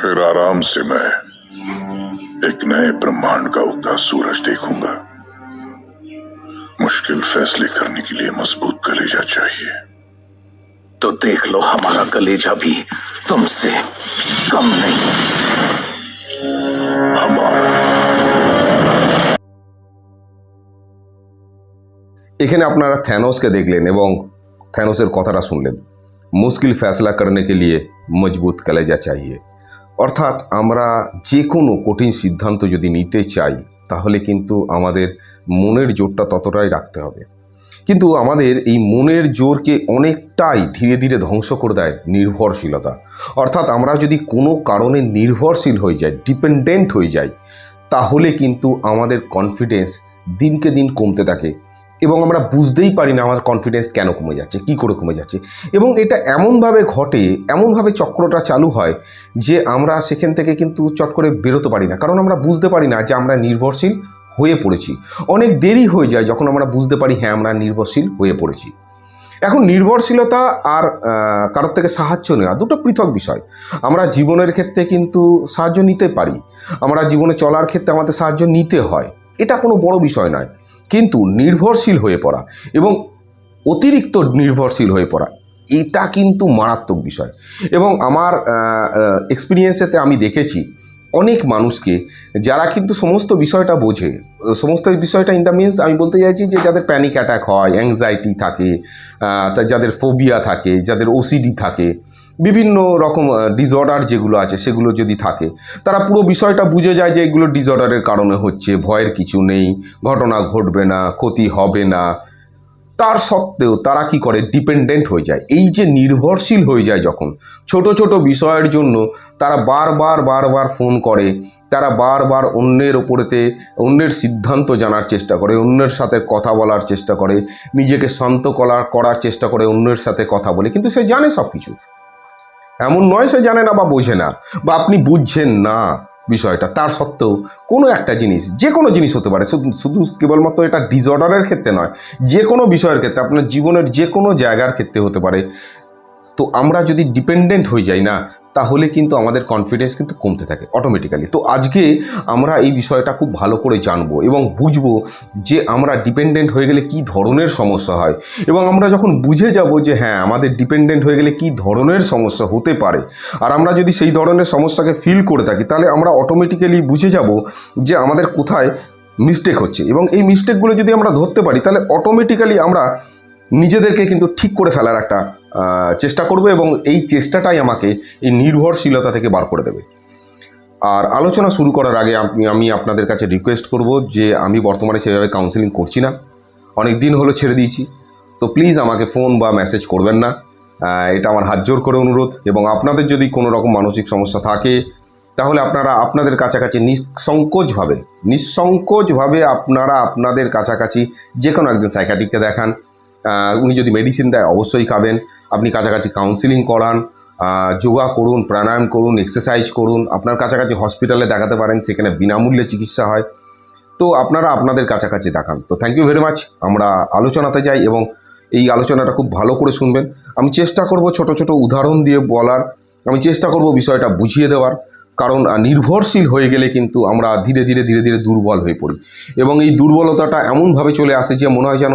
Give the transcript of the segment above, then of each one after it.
फिर आराम से मैं एक नए ब्रह्मांड का उगता सूरज देखूंगा मुश्किल फैसले करने के लिए मजबूत कलेजा चाहिए तो देख लो हमारा कलेजा भी तुमसे कम नहीं हमारा এখানে আপনারা থ্যানোসকে দেখলেন এবং থ্যানোসের কথাটা শুনলেন মুশকিল ফ্যাসলা করনে কে লিয়ে মজবুত কলেজা চাইয়ে অর্থাৎ আমরা যে কোনো কঠিন সিদ্ধান্ত যদি নিতে চাই, তাহলে কিন্তু আমাদের মনের জোরটা ততটাই রাখতে হবে। কিন্তু আমাদের এই মনের জোরকে অনেকটাই ধীরে ধীরে ধ্বংস করে দেয় নির্ভরশীলতা। অর্থাৎ আমরা যদি কোনো কারণে নির্ভরশীল হয়ে যাই ডিপেন্ডেন্ট হয়ে যাই, তাহলে কিন্তু আমাদের কনফিডেন্স দিনকে দিন কমতে থাকে। এবং আমরা বুঝতেই পারি না আমার কনফিডেন্স কেন কমে যাচ্ছে, কি করে কমে যাচ্ছে। এবং এটা এমনভাবে ঘটে, এমনভাবে চক্রটা চালু হয় যে আমরা সেখান থেকে কিন্তু চট করে বেরোতে পারি না। কারণ আমরা বুঝতে পারি না যে আমরা নির্ভরশীল হয়ে পড়েছি। অনেক দেরি হয়ে যায় যখন আমরা বুঝতে পারি হ্যাঁ আমরা নির্ভরশীল হয়ে পড়েছি। এখন নির্ভরশীলতা আর কারোর থেকে সাহায্য নেওয়া দুটো পৃথক বিষয়। আমরা জীবনের ক্ষেত্রে কিন্তু সাহায্য নিতে পারি। আমরা জীবনে চলার ক্ষেত্রে আমাদের সাহায্য নিতে হয়। এটা কোনো বড় বিষয় নয়। কিন্তু নির্ভরশীল হয়ে পড়া এবং অতিরিক্ত নির্ভরশীল হয়ে পড়া, এটা কিন্তু মারাত্মক বিষয়। এবং আমার এক্সপিরিয়েন্সেতে আমি দেখেছি অনেক মানুষকে যারা কিন্তু সমস্ত বিষয়টা বোঝে। সমস্ত বিষয়টা ইন দ্য মিনস আমি বলতে চাইছি যে যাদের প্যানিক অ্যাটাক হয় অ্যাংজাইটি থাকে যাদের ফোবিয়া থাকে, যাদের ওসিডি থাকে বিভিন্ন রকম ডিসঅর্ডার যেগুলো আছে সেগুলো যদি থাকে, তারা পুরো বিষয়টা বুঝে যায় যে এগুলো ডিসঅর্ডারের কারণে হচ্ছে, ভয়ের কিছু নেই, ঘটনা ঘটবে না, ক্ষতি হবে না। তার সত্ত্বেও তারা কি করে? ডিপেন্ডেন্ট হয়ে যায়। এই যে নির্ভরশীল হয়ে যায় যখন, ছোট ছোট বিষয়ের জন্য তারা বারবার বারবার ফোন করে, তারা বারবার অন্যের ওপরেতে, অন্যের সিদ্ধান্ত জানার চেষ্টা করে, অন্যের সাথে কথা বলার চেষ্টা করে, নিজেকে শান্ত করার করার চেষ্টা করে, অন্যের সাথে কথা বলে। কিন্তু সে জানে সব কিছু এমন নয় সে জানে না বা বোঝে না বা আপনি বুঝছেন না বিষয়টা। তার সত্ত্বেও কোনো একটা জিনিস, যে কোনো জিনিস হতে পারে, শুধু কেবলমাত্র এটা ডিসঅর্ডারের ক্ষেত্রে নয়, যে কোনো বিষয়ের ক্ষেত্রে, আপনার জীবনের যে কোনো জায়গার ক্ষেত্রে হতে পারে। তো আমরা যদি ডিপেন্ডেন্ট হয়ে যাই না তাহলে কিন্তু আমাদের কনফিডেন্স কিন্তু কমতে থাকে অটোমেটিক্যালি তো আজকে আমরা এই বিষয়টা খুব ভালো করে জানব এবং বুঝব যে আমরা ডিপেন্ডেন্ট হয়ে গেলে কি ধরনের সমস্যা হয় এবং আমরা যখন বুঝে যাব যে হ্যাঁ আমাদের ডিপেন্ডেন্ট হয়ে গেলে কি ধরনের সমস্যা হতে পারে। আর আমরা যদি সেই ধরনের সমস্যাকে ফিল করে থাকি, তাহলে আমরা অটোমেটিক্যালি বুঝে যাব যে আমাদের কোথায় মিস্টেক হচ্ছে। এবং এই মিস্টেকগুলো যদি আমরা ধরতে পারি, তাহলে অটোমেটিক্যালি আমরা নিজেদেরকে কিন্তু ঠিক করে ফেলার একটা চেষ্টা করব এবং এই চেষ্টাটাই আমাকে এই নির্ভরশীলতা থেকে বার করে দেবে। আর আলোচনা শুরু করার আগে আমি আপনাদের কাছে রিকোয়েস্ট করব যে আমি বর্তমানে সেভাবে কাউন্সিলিং করছি না। অনেক দিন হলো ছেড়ে দিয়েছি। তো প্লিজ আমাকে ফোন বা মেসেজ করবেন না। এটা আমার হাত জোর করে অনুরোধ এবং আপনাদের যদি কোনো রকম মানসিক সমস্যা থাকে, তাহলে আপনারা আপনাদের কাছাকাছি নিঃসংকোচভাবে নিঃসংকোচভাবে আপনারা আপনাদের কাছাকাছি যে কোনো একজন সাইকাটিককে দেখান। উনি যদি মেডিসিন দেয়, অবশ্যই খাবেন। আপনি কাছাকাছি কাউন্সিলিং করান যোগা করুন, প্রাণায়াম করুন এক্সারসাইজ করুন, আপনার কাছাকাছি হসপিটালে দেখাতে পারেন, সেখানে বিনামূল্যে চিকিৎসা হয়। তো আপনারা আপনাদের কাছাকাছি দেখান। তো থ্যাংক ইউ ভেরি মাচ আমরা আলোচনাতে যাই এবং এই আলোচনাটা খুব ভালো করে শুনবেন। আমি চেষ্টা করব ছোট ছোট উদাহরণ দিয়ে বলার। আমি চেষ্টা করব বিষয়টা বুঝিয়ে দেওয়ার। কারণ নির্ভরশীল হয়ে গেলে কিন্তু আমরা ধীরে ধীরে ধীরে ধীরে দুর্বল হয়ে পড়ি। এবং এই দুর্বলতাটা এমনভাবে চলে আসে যে, মনে হয় যেন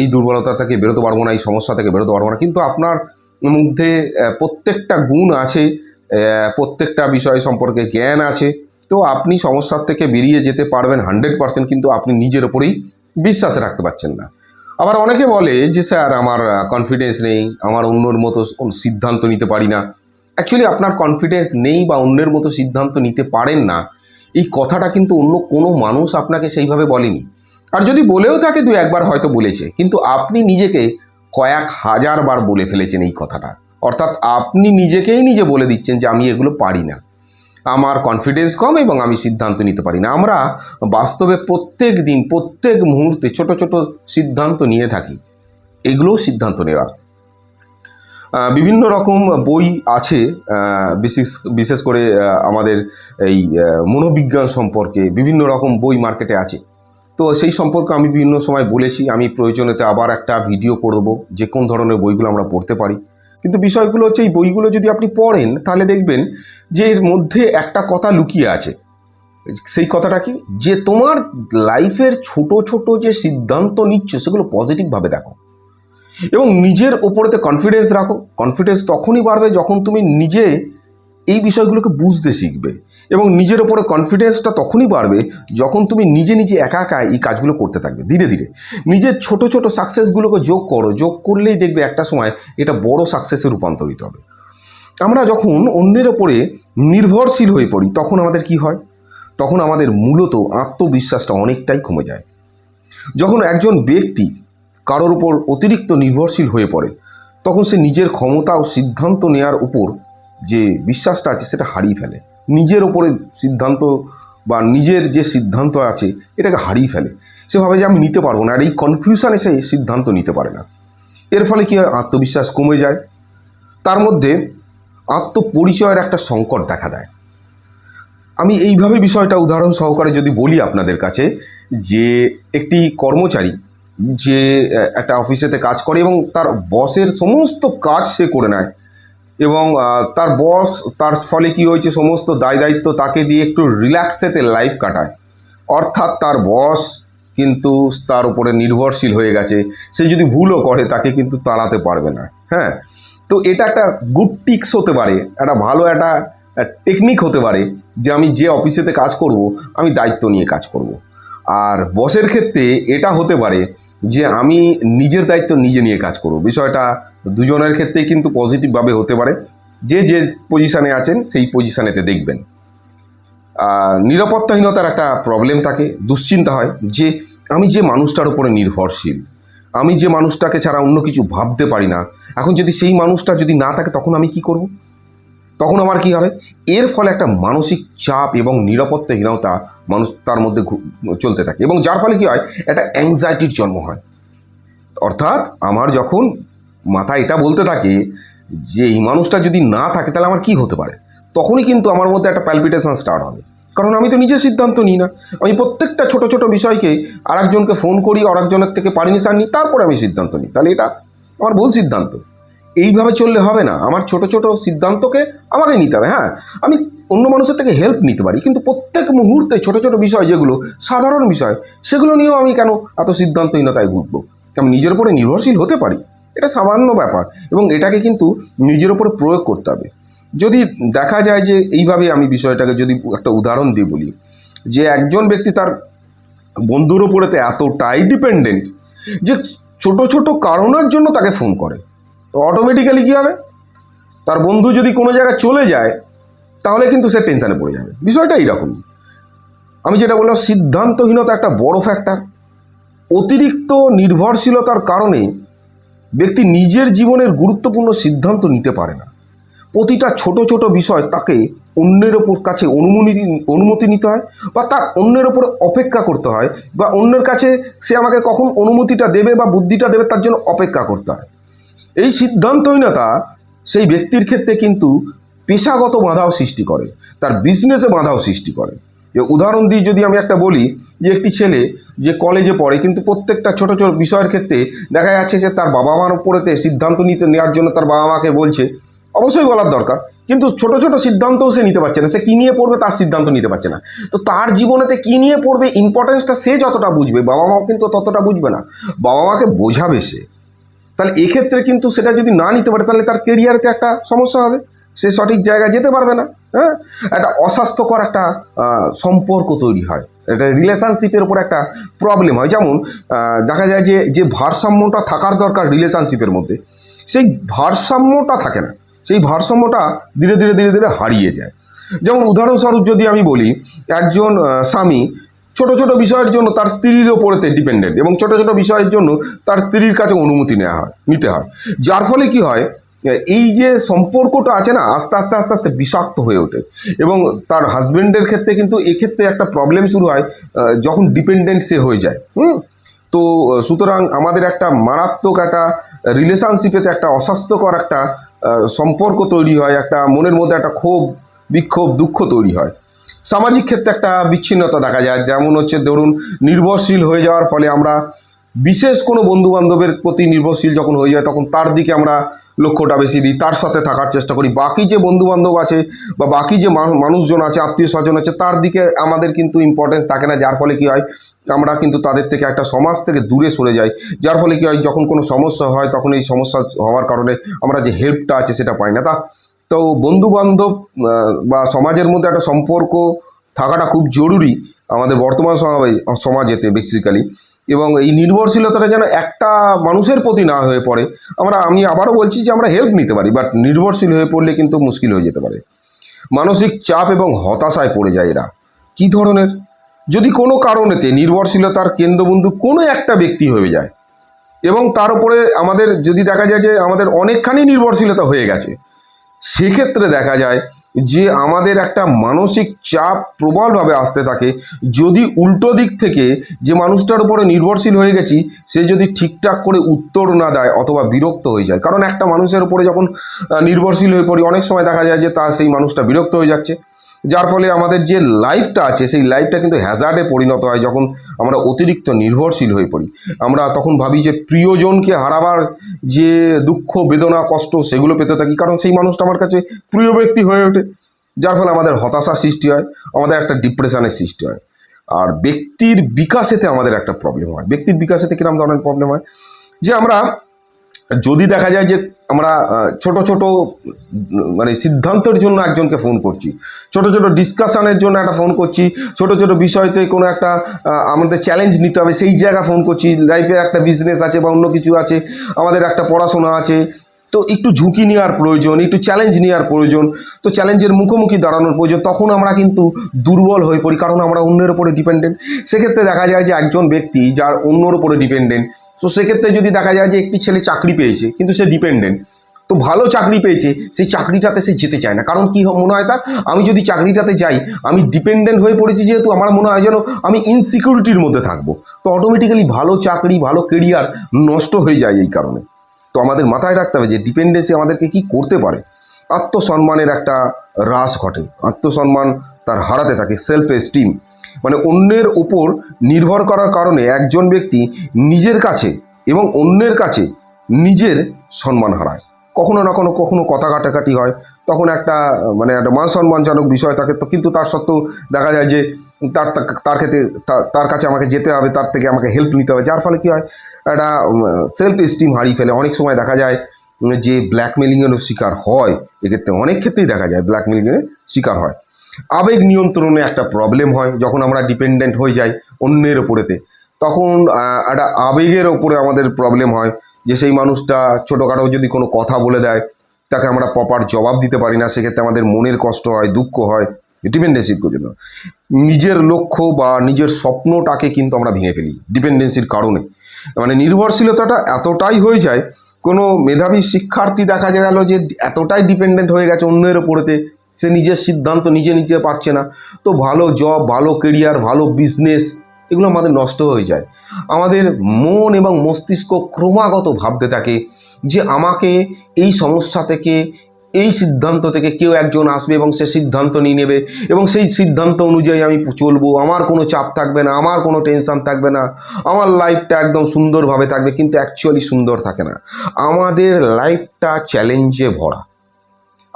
এই দুর্বলতা থেকে বেরোতে পারব না, এই সমস্যা থেকে বেরোতে পারব না। কিন্তু আপনার মধ্যে প্রত্যেকটা গুণ আছে প্রত্যেকটা বিষয় সম্পর্কে জ্ঞান আছে। তো আপনি সমস্যার থেকে বেরিয়ে যেতে পারবেন হান্ড্রেড পার্সেন্ট, কিন্তু আপনি নিজের ওপরেই বিশ্বাস রাখতে পারছেন না। আবার অনেকে বলে যে, স্যার, আমার কনফিডেন্স নেই, আমার অন্যর মতো সিদ্ধান্ত নিতে পারি না। অ্যাকচুয়ালি আপনার কনফিডেন্স নেই বা অন্যের মতো সিদ্ধান্ত নিতে পারেন না। এই কথাটা কিন্তু অন্য কোনো মানুষ আপনাকে সেইভাবে বলেনি। আর যদি বলেও থাকে, দু একবার হয়তো বলেছে। কিন্তু আপনি নিজেকে কয়েক হাজার বার বলে ফেলেছেন এই কথাটা। অর্থাৎ আপনি নিজেকেই নিজে বলে দিচ্ছেন যে, আমি এগুলো পারি না। আমার কনফিডেন্স কম এবং আমি সিদ্ধান্ত নিতে পারি না। আমরা বাস্তবে প্রত্যেক দিন, প্রত্যেক মুহূর্তে ছোট ছোট সিদ্ধান্ত নিয়ে থাকি। এগুলোও সিদ্ধান্ত নেওয়া বিভিন্ন রকম বই আছে বিশেষ বিশেষ করে আমাদের এই মনোবিজ্ঞান সম্পর্কে বিভিন্ন রকম বই মার্কেটে আছে। তো সেই সম্পর্কে আমি বিভিন্ন সময় বলেছি, আমি প্রয়োজনেতে আবার একটা ভিডিও করব, যে কোন ধরনের বইগুলো আমরা পড়তে পারি। কিন্তু বিষয়গুলো হচ্ছে, এই বইগুলো যদি আপনি পড়েন, তাহলে দেখবেন যে এর মধ্যে একটা কথা লুকিয়ে আছে। সেই কথাটা কি? যে তোমার লাইফের ছোট ছোট যে সিদ্ধান্ত নিচ্ছ, সেগুলো পজিটিভভাবে দেখো। এবং নিজের ওপরেতে কনফিডেন্স রাখো। কনফিডেন্স তখনই বাড়বে যখন তুমি নিজে এই বিষয়গুলোকে বুঝতে শিখবে এবং নিজের ওপরে কনফিডেন্সটা তখনই বাড়বে যখন তুমি নিজে নিজে একা একা এই কাজগুলো করতে থাকবে ধীরে ধীরে। নিজের ছোট ছোট সাকসেসগুলোকে যোগ করো, যোগ করলেই দেখবে একটা সময় এটা বড় সাকসেসে রূপান্তরিত হবে। আমরা যখন অন্যের ওপরে নির্ভরশীল হয়ে পড়ি, তখন আমাদের কি হয়? তখন আমাদের মূলত আত্মবিশ্বাসটা অনেকটাই কমে যায়। যখন একজন ব্যক্তি কারোর উপর অতিরিক্ত নির্ভরশীল হয়ে পড়ে, তখন সে নিজের ক্ষমতা ও সিদ্ধান্ত নেওয়ার উপর যে বিশ্বাসটা আছে সেটা হারিয়ে ফেলে। নিজের ওপরে সিদ্ধান্ত বা নিজের যে সিদ্ধান্ত আছে এটাকে হারিয়ে ফেলে। সে ভাবে যে আমি নিতে পারব না আর এই কনফিউশনে সে সিদ্ধান্ত নিতে পারে না। এর ফলে কি হয়? আত্মবিশ্বাস কমে যায়। তার মধ্যে আত্মপরিচয়ের একটা সংকট দেখা দেয়। আমি এইভাবে বিষয়টা উদাহরণ সহকারে যদি বলি আপনাদের কাছে যে একটি কর্মচারী যে একটা অফিসেতে কাজ করে এবং তার বসের সমস্ত কাজ সে করে নেয়। এবং তার বস তার ফলে কি হয়েছে, সমস্ত দায় দায়িত্ব তাকে দিয়ে একটু রিল্যাক্সেতে লাইফ কাটায়। অর্থাৎ তার বস কিন্তু তার উপরে নির্ভরশীল হয়ে গেছে। সে যদি ভুলও করে, তাকে কিন্তু তাড়াতে পারবে না। হ্যাঁ? তো এটা একটা গুড টিক্স হতে পারে, একটা ভালো একটা টেকনিক হতে পারে যে, আমি যে অফিসেতে কাজ করব, আমি দায়িত্ব নিয়ে কাজ করব। আর বসের ক্ষেত্রে এটা হতে পারে যে আমি নিজের দায়িত্ব নিজে নিয়ে কাজ করব। বিষয়টা দুজনের ক্ষেত্রেই কিন্তু পজিটিভভাবে হতে পারে। যে যে পজিশানে আছেন, সেই পজিশানেতে দেখবেন। নিরাপত্তাহীনতার একটা প্রবলেম থাকে, দুশ্চিন্তা হয় যে আমি যে মানুষটার উপরে নির্ভরশীল, আমি যে মানুষটাকে ছাড়া অন্য কিছু ভাবতে পারি না, এখন যদি সেই মানুষটা যদি না থাকে তখন আমি কি করব? তখন আমার কি হবে? এর ফলে একটা মানসিক চাপ এবং নিরাপত্তাহীনতা মানুষ তার মধ্যে চলতে থাকে। এবং যার ফলে কি হয়? একটা অ্যাংজাইটির জন্ম হয়। অর্থাৎ আমার যখন মাথায় এটা বলতে থাকে যে, এই মানুষটা যদি না থাকে, তাহলে আমার কি হতে পারে? তখনই কিন্তু আমার মধ্যে একটা প্যালপিটেশন স্টার্ট হবে। কারণ আমি তো নিজের সিদ্ধান্ত নিই না। আমি প্রত্যেকটা ছোট ছোট বিষয়কে আরেকজনকে ফোন করি, আরেকজনের থেকে পারমিশন নিই, তারপরে আমি সিদ্ধান্ত নিই। তাহলে এটা আমার ভুল সিদ্ধান্ত। এইভাবে চললে হবে না। আমার ছোট ছোট সিদ্ধান্তকে আমাকে নিতে হবে হ্যাঁ? আমি অন্য মানুষের থেকে হেল্প নিতে পারি, কিন্তু প্রত্যেক মুহূর্তে ছোট ছোট বিষয় যেগুলো, সাধারণ বিষয়, সেগুলো নিয়েও আমি কেন এত সিদ্ধান্তহীনতায় ভুগবো? আমি নিজের উপরে নির্ভরশীল হতে পারি, এটা সামান্য ব্যাপার, এবং এটাকে কিন্তু নিজের উপরে প্রয়োগ করতে হবে। যদি দেখা যায় যে এইভাবে আমি বিষয়টাকে যদি একটা উদাহরণ দিয়ে বলি, যে একজন ব্যক্তি তার বন্ধুর ওপরেতে এতটাই ডিপেন্ডেন্ট যে ছোট ছোট কারণের জন্য তাকে ফোন করে। তো অটোমেটিক্যালি কী হবে? তার বন্ধু যদি কোনো জায়গায় চলে যায়, তাহলে কিন্তু সে টেনশানে পড়ে যাবে। বিষয়টা এইরকমই। আমি যেটা বললাম, সিদ্ধান্তহীনতা একটা বড় ফ্যাক্টর অতিরিক্ত নির্ভরশীলতার কারণে ব্যক্তি নিজের জীবনের গুরুত্বপূর্ণ সিদ্ধান্ত নিতে পারে না। প্রতিটা ছোট ছোট বিষয় তাকে অন্যের ওপর কাছে অনুমতি অনুমতি নিতে হয় বা তার অন্যের ওপরে অপেক্ষা করতে হয় বা অন্যের কাছে সে আমাকে কখন অনুমতিটা দেবে বা বুদ্ধিটা দেবে তার জন্য অপেক্ষা করতে হয়। এই সিদ্ধান্তহীনতা সেই ব্যক্তির ক্ষেত্রে কিন্তু পেশাগত বাধাও সৃষ্টি করে, তার বিজনেসে বাধাও সৃষ্টি করে। যে উদাহরণ দিয়ে যদি আমি একটা বলি যে একটি ছেলে যে কলেজে পড়ে, কিন্তু প্রত্যেকটা ছোট ছোট বিষয়ের ক্ষেত্রে দেখা যাচ্ছে যে তার বাবা মার উপরেতে সিদ্ধান্ত নিতে নেওয়ার জন্য তার বাবা মাকে বলছে, অবশ্যই বলার দরকার। কিন্তু ছোট ছোট সিদ্ধান্তও সে নিতে পারছে না, সে কী নিয়ে পড়বে তার সিদ্ধান্ত নিতে পারছে না। তো তার জীবনেতে কী নিয়ে পড়বে ইম্পর্টেন্সটা সে যতটা বুঝবে বাবা মাও কিন্তু ততটা বুঝবে না। বাবা মাকে বোঝাবে সে। তাহলে এক্ষেত্রে কিন্তু সেটা যদি না নিতে পারে, তাহলে তার কেরিয়ারেতে একটা সমস্যা হবে। সে সঠিক জায়গায় যেতে পারবে না হ্যাঁ? একটা অস্বাস্থ্যকর একটা সম্পর্ক তৈরি হয়। একটা রিলেশনশিপের উপর একটা প্রবলেম হয়। যেমন দেখা যায় যে যে ভারসাম্যটা থাকার দরকার রিলেশনশিপের মধ্যে, সেই ভারসাম্যটা থাকে না। সেই ভারসাম্যটা ধীরে ধীরে ধীরে ধীরে হারিয়ে যায়। যেমন উদাহরণস্বরূপ যদি আমি বলি, একজন স্বামী ছোট ছোট বিষয়ের জন্য তার স্ত্রীর ওপরেতে ডিপেন্ডেন্ট এবং ছোট ছোট বিষয়ের জন্য তার স্ত্রীর কাছে অনুমতি নেওয়া হয়, নিতে হয়। যার ফলে কি হয়, এই যে সম্পর্কটা আছে না, আস্তে আস্তে আস্তে আস্তে বিষাক্ত হয়ে ওঠে এবং তার হাজবেন্ডের ক্ষেত্রে কিন্তু এক্ষেত্রে একটা প্রবলেম শুরু হয় যখন ডিপেন্ডেন্ট সে হয়ে যায়, হুম? তো সুতরাং আমাদের একটা মারাত্মক একটা রিলেশনশিপেতে একটা অস্বাস্থ্যকর একটা সম্পর্ক তৈরি হয়, একটা মনের মধ্যে একটা ক্ষোভ, বিক্ষোভ, দুঃখ তৈরি হয়। সামাজিক ক্ষেত্রে একটা বিচ্ছিন্নতা দেখা যায়। যেমন হচ্ছে ধরুন, নির্ভরশীল হয়ে যাওয়ার ফলে আমরা বিশেষ কোনো বন্ধু বান্ধবের প্রতি নির্ভরশীল যখন হয়ে যায়, তখন তার দিকে আমরা লক্ষ্যটা বেশি দিই। তার সাথে থাকার চেষ্টা করি। বাকি যে বন্ধু বান্ধব আছে বা বাকি যে মানুষজন আছে, আত্মীয় স্বজন আছে, তার দিকে আমাদের কিন্তু ইম্পর্টেন্স থাকে না। যার ফলে কি হয়, আমরা কিন্তু তাদের থেকে একটা সমাজ থেকে দূরে সরে যাই। যার ফলে কি হয়, যখন কোনো সমস্যা হয়, তখন এই সমস্যা হওয়ার কারণে আমরা যে হেল্পটা আছে, সেটা পাই না। তা তো বন্ধু বান্ধব বা সমাজের মধ্যে একটা সম্পর্ক থাকাটা খুব জরুরি আমাদের বর্তমান সমাজে সমাজেতে বেসিক্যালি এবং এই নির্ভরশীলতাটা যেন একটা মানুষের প্রতি না হয়ে পড়ে, আমরা, আমি আবারও বলছি যে আমরা হেল্প নিতে পারি বাট নির্ভরশীল হয়ে পড়লে কিন্তু মুশকিল হয়ে যেতে পারে। মানসিক চাপ এবং হতাশায় পড়ে যায় এরা। কী ধরনের? যদি কোনো কারণেতে নির্ভরশীলতার কেন্দ্রবিন্দু কোনো একটা ব্যক্তি হয়ে যায়, এবং তার উপরে আমাদের, যদি দেখা যায় যে আমাদের অনেকখানি নির্ভরশীলতা হয়ে গেছে সেক্ষেত্রে দেখা যায় যে আমাদের একটা মানসিক চাপ প্রবলভাবে আসতে থাকে। যদি উল্টো দিক থেকে যে মানুষটার উপরে নির্ভরশীল হয়ে গেছি, সে যদি ঠিকঠাক করে উত্তর না দেয় অথবা বিরক্ত হয়ে যায়। কারণ একটা মানুষের উপরে যখন নির্ভরশীল হয়ে পড়ি, অনেক সময় দেখা যায় যে তা সেই মানুষটা বিরক্ত হয়ে যাচ্ছে। যার ফলে আমাদের যে লাইফটা আছে, সেই লাইফটা কিন্তু হ্যাজার্ডে পরিণত হয় যখন আমরা অতিরিক্ত নির্ভরশীল হয়ে পড়ি। আমরা তখন ভাবি যে প্রিয়জনকে হারাবার যে দুঃখ, বেদনা, কষ্ট, সেগুলো পেতে থাকি, কারণ সেই মানুষটা আমার কাছে প্রিয় ব্যক্তি হয়ে ওঠে। যার ফলে আমাদের হতাশা সৃষ্টি হয়, আমাদের একটা ডিপ্রেশনের সৃষ্টি হয়। আর ব্যক্তির বিকাশেতে আমাদের একটা প্রবলেম হয়। ব্যক্তির বিকাশেতে কীরকম ধরনের প্রবলেম হয়? যে আমরা যদি দেখা যায় যে আমরা ছোট ছোট মানে সিদ্ধান্তের জন্য একজনকে ফোন করছি, ছোট ছোট ডিসকাশনের জন্য একটা ফোন করছি, ছোট ছোট বিষয়তে কোনো একটা আমাদের চ্যালেঞ্জ নিতে হবে, সেই জায়গা ফোন করছি লাইফে একটা বিজনেস আছে বা অন্য কিছু আছে, আমাদের একটা পড়াশোনা আছে, তো একটু ঝুঁকি নেওয়ার প্রয়োজন, একটু চ্যালেঞ্জ নেওয়ার প্রয়োজন, তো চ্যালেঞ্জের মুখোমুখি দাঁড়ানোর প্রয়োজন, তখন আমরা কিন্তু দুর্বল হয়ে পড়ি, কারণ আমরা অন্যের উপরে ডিপেন্ডেন্ট সেক্ষেত্রে দেখা যায় যে একজন ব্যক্তি যার অন্যর উপরে ডিপেন্ডেন্ট তো সেক্ষেত্রে যদি দেখা যায় যে একটি ছেলে চাকরি পেয়েছে, কিন্তু সে ডিপেন্ডেন্ট তো ভালো চাকরি পেয়েছে, সেই চাকরিটাতে সে যেতে চায় না। কারণ কি মনে হয় তার, আমি যদি চাকরিটাতে যাই, আমি ডিপেন্ডেন্ট হয়ে পড়েছি যেহেতু, আমার মনে হয় যেন আমি ইনসিকিউরিটির মধ্যে থাকব। তো অটোমেটিক্যালি ভালো চাকরি, ভালো কেরিয়ার নষ্ট হয়ে যায় এই কারণে। তো আমাদের মাথায় রাখতে হবে যে ডিপেন্ডেন্সি আমাদেরকে কি করতে পারে? আত্মসম্মানের একটা হ্রাস ঘটে। আত্মসম্মান তার হারাতে থাকে সেলফ এস্টিম মানে অন্যের উপর নির্ভর করার কারণে একজন ব্যক্তি নিজের কাছে এবং অন্যের কাছে নিজের সম্মান হারায়। কখনো না কোনো কখনো কথা কাটাকাটি হয়, তখন একটা মানে একটা মান সম্মানজনক বিষয় থাকে, তো কিন্তু তার সত্ত্বেও দেখা যায় যে তার, তার- তার ক্ষেত্রে তার- কাছে আমাকে যেতে হবে, তার থেকে আমাকে হেল্প নিতে হবে, যার ফলে কী হয়, একটা সেলফ এস্টিম হারিয়ে ফেলে। অনেক সময় দেখা যায় যে ব্ল্যাকমেলিংয়েরও শিকার হয়, এক্ষেত্রে অনেক ক্ষেত্রেই দেখা যায় ব্ল্যাকমেলিংয়ের শিকার হয়। আবেগ নিয়ন্ত্রণে একটা প্রবলেম হয়, যখন আমরা ডিপেন্ডেন্ট হয়ে যাই অন্যের ওপরেতে তখন একটা আবেগের ওপরে আমাদের প্রবলেম হয় যে সেই মানুষটা ছোটোখাটো যদি কোনো কথা বলে দেয়, তাকে আমরা প্রপার জবাব দিতে পারি না, সেক্ষেত্রে আমাদের মনের কষ্ট হয়, দুঃখ হয় ডিপেন্ডেন্সির জন্য নিজের লক্ষ্য বা নিজের স্বপ্নটাকে কিন্তু আমরা ভেঙে ফেলি ডিপেন্ডেন্সির কারণে। মানে নির্ভরশীলতাটা এতটাই হয়ে যায়, কোনো মেধাবী শিক্ষার্থী দেখা গেল যে এতটাই ডিপেন্ডেন্ট হয়ে গেছে অন্যের ওপরেতে সে নিজের সিদ্ধান্ত নিজে নিতে পারছে না। তো ভালো জব ভালো কেরিয়ার ভালো বিজনেস এগুলো আমাদের নষ্ট হয়ে যায়। আমাদের মন এবং মস্তিষ্ক ক্রমাগত ভাবতে থাকে যে আমাকে এই সমস্যা থেকে, এই সিদ্ধান্ত থেকে কেউ একজন আসবে এবং সে সিদ্ধান্ত নিয়ে নেবে এবং সেই সিদ্ধান্ত অনুযায়ী আমি চলবো। আমার কোনো চাপ থাকবে না, আমার কোনো টেনশন থাকবে না। আমার লাইফটা একদম সুন্দরভাবে থাকবে কিন্তু অ্যাকচুয়ালি সুন্দর থাকে না। আমাদের লাইফটা চ্যালেঞ্জে ভরা।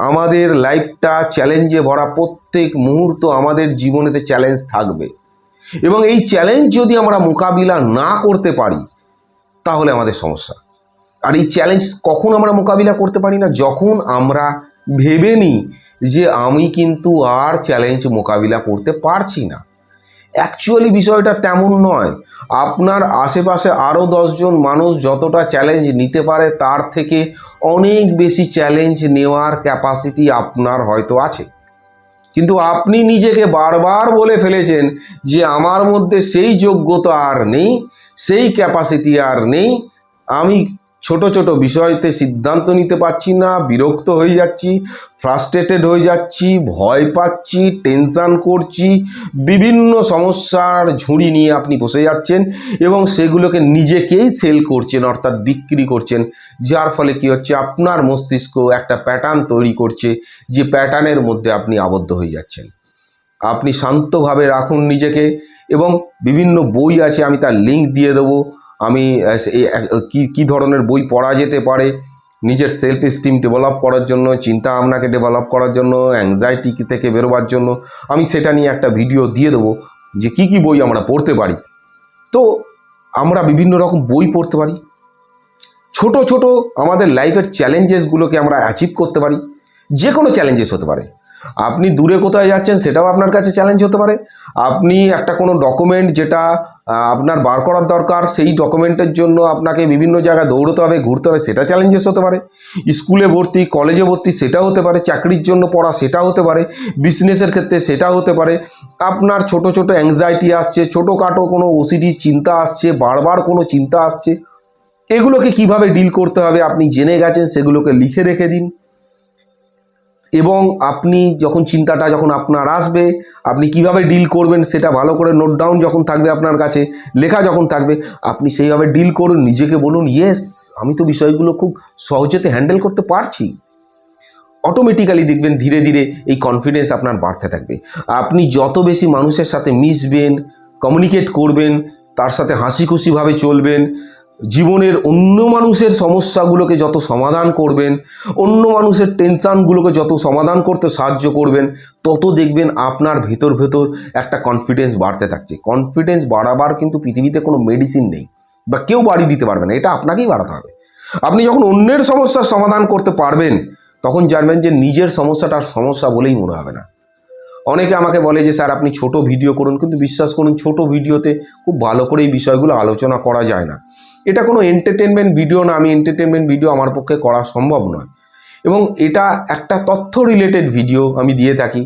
আমাদের লাইফটা চ্যালেঞ্জে ভরা প্রত্যেক মুহূর্ত আমাদের জীবনেতে চ্যালেঞ্জ থাকবে। এবং এই চ্যালেঞ্জ যদি আমরা মোকাবিলা না করতে পারি, তাহলে আমাদের সমস্যা। আর এই চ্যালেঞ্জ কখন আমরা মোকাবিলা করতে পারি না? যখন আমরা ভেবে নিই যে আমি কিন্তু আর চ্যালেঞ্জ মোকাবিলা করতে পারছি না। অ্যাকচুয়ালি বিষয়টা তেমন নয়। আপনার আশেপাশে আরও দশজন মানুষ যতটা চ্যালেঞ্জ নিতে পারে, তার থেকে অনেক বেশি চ্যালেঞ্জ নেওয়ার ক্যাপাসিটি আপনার হয়তো আছে। কিন্তু আপনি নিজেকে বারবার বলে ফেলেছেন যে আমার মধ্যে সেই যোগ্যতা আর নেই, সেই ক্যাপাসিটি আর নেই। আমি ছোট ছোট বিষয়তে সিদ্ধান্ত নিতে পারছি না, বিরক্ত হয়ে যাচ্ছি ফ্রাস্ট্রেটেড হয়ে যাচ্ছি, ভয় পাচ্ছি টেনশান করছি, বিভিন্ন সমস্যার ঝুড়ি নিয়ে আপনি বসে যাচ্ছেন এবং সেগুলোকে নিজেকেই সেল করছেন অর্থাৎ বিক্রি করছেন, যার ফলে কি হচ্ছে আপনার মস্তিষ্ক একটা প্যাটার্ন তৈরি করছে যে প্যাটার্নের মধ্যে আপনি আবদ্ধ হয়ে যাচ্ছেন। আপনি শান্তভাবে রাখুন নিজেকে এবং বিভিন্ন বই আছে, আমি তার লিঙ্ক দিয়ে দেবো। আমি কী কী ধরনের বই পড়া যেতে পারে, নিজের সেলফ স্টিম ডেভেলপ করার জন্য চিন্তা ভাবনাকে ডেভেলপ করার জন্য অ্যাংজাইটি থেকে বেরোবার জন্য, আমি সেটা নিয়ে একটা ভিডিও দিয়ে দেবো যে কি কি বই আমরা পড়তে পারি। তো আমরা বিভিন্ন রকম বই পড়তে পারি। ছোট ছোট আমাদের লাইফের চ্যালেঞ্জেসগুলোকে আমরা অ্যাচিভ করতে পারি। যে কোনো চ্যালেঞ্জেস হতে পারে। আপনি দূরে কোথায় যাচ্ছেন সেটাও আপনার কাছে চ্যালেঞ্জ হতে পারে। আপনি একটা কোনো ডকুমেন্ট যেটা আপনার বার করার দরকার, সেই ডকুমেন্টের জন্য আপনাকে বিভিন্ন জায়গায় দৌড়তে হবে, ঘুরতে হবে, সেটা চ্যালেঞ্জেস হতে পারে। স্কুলে ভর্তি কলেজে ভর্তি, সেটা হতে পারে। চাকরির জন্য পড়া, সেটা হতে পারে। বিজনেসের ক্ষেত্রে সেটা হতে পারে। আপনার ছোট ছোট অ্যাংজাইটি আসছে, ছোটোখাটো কোনো ওসিডির চিন্তা আসছে, বারবার কোনো চিন্তা আসছে। এগুলোকে কীভাবে ডিল করতে হবে, আপনি জেনে গেছেন, সেগুলোকে লিখে রেখে দিন। এবং আপনি যখন চিন্তাটা যখন আপনার আসবে, আপনি কীভাবে ডিল করবেন সেটা ভালো করে নোট ডাউন যখন থাকবে আপনার কাছে, লেখা যখন থাকবে, আপনি সেইভাবে ডিল করুন, নিজেকে বলুন ইয়েস আমি তো বিষয়গুলো খুব সহজেতে হ্যান্ডেল করতে পারছি। অটোমেটিক্যালি দেখবেন ধীরে ধীরে এই কনফিডেন্স আপনার বাড়তে থাকবে। আপনি যত বেশি মানুষের সাথে মিশবেন কমিউনিকেট করবেন, তার সাথে হাসি খুশিভাবে চলবেন জীবনের অন্য মানুষের সমস্যাগুলোকে যত সমাধান করবেন, অন্য মানুষের টেনশানগুলোকে যত সমাধান করতে সাহায্য করবেন, তত দেখবেন আপনার ভেতর ভেতর একটা কনফিডেন্স বাড়তে থাকছে। কনফিডেন্স বাড়াবার কিন্তু পৃথিবীতে কোনো মেডিসিন নেই বা কেউ বাড়িয়ে দিতে পারবে না, এটা আপনাকেই বাড়াতে হবে। আপনি যখন অন্যের সমস্যার সমাধান করতে পারবেন, তখন জানবেন যে নিজের সমস্যাটা সমস্যা বলেই মনে হবে না। অনেকে আমাকে বলে যে, স্যার, আপনি ছোট ভিডিও করুন। কিন্তু বিশ্বাস করুন, ছোট ভিডিওতে খুব ভালো করে এই বিষয়গুলো আলোচনা করা যায় না। এটা কোনো এন্টারটেনমেন্ট ভিডিও না, আমি এন্টারটেনমেন্ট ভিডিও আমার পক্ষে করা সম্ভব নয়। এবং এটা একটা তথ্য রিলেটেড ভিডিও আমি দিয়ে থাকি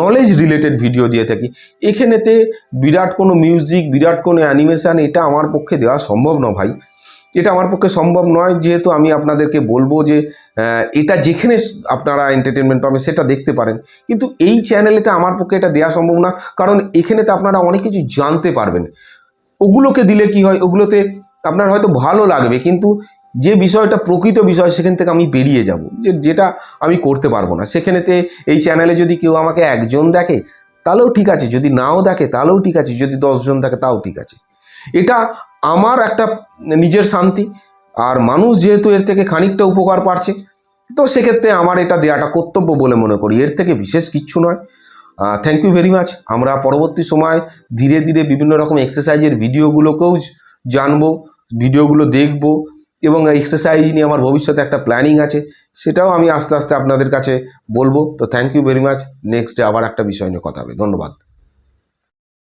নলেজ রিলেটেড ভিডিও দিয়ে থাকি। এখানেতে বিরাট কোনো মিউজিক বিরাট কোনো অ্যানিমেশান এটা আমার পক্ষে দেওয়া সম্ভব নয় ভাই। এটা আমার পক্ষে সম্ভব নয়, যেহেতু আমি আপনাদেরকে বলব যে এটা যেখানে আপনারা এন্টারটেনমেন্ট পাবেন সেটা দেখতে পারেন। কিন্তু এই চ্যানেলেতে আমার পক্ষে এটা দেওয়া সম্ভব না, কারণ এখানেতে আপনারা অনেক কিছু জানতে পারবেন। ওগুলোকে দিলে কি হয়, ওগুলোতে আপনার হয়তো ভালো লাগবে, কিন্তু যে বিষয়টা প্রকৃত বিষয়, সেখান থেকে আমি বেরিয়ে যাব। যে, যেটা আমি করতে পারব না। সেখানেতে এই চ্যানেলে যদি কেউ আমাকে একজন দেখে, তাহলেও ঠিক আছে। যদি নাও দেখে, তাহলেও ঠিক আছে। যদি দশজন দেখে, তাও ঠিক আছে। এটা আমার একটা নিজের শান্তি। আর মানুষ যেহেতু এর থেকে খানিকটা উপকার পাচ্ছে, তো সেক্ষেত্রে আমার এটা দেওয়াটা কর্তব্য বলে মনে করি। এর থেকে বিশেষ কিচ্ছু নয়। থ্যাংক ইউ ভেরি মাচ আমরা পরবর্তী সময় ধীরে ধীরে বিভিন্ন রকম এক্সারসাইজের ভিডিওগুলোকেও জানব। ভিডিওগুলো দেখব এবং এক্সারসাইজ নিয়ে আমার ভবিষ্যতে একটা প্ল্যানিং আছে, সেটাও আমি আস্তে আস্তে আপনাদের কাছে বলব। তো thank you very much next আবার একটা বিষয় নিয়ে কথা হবে। ধন্যবাদ।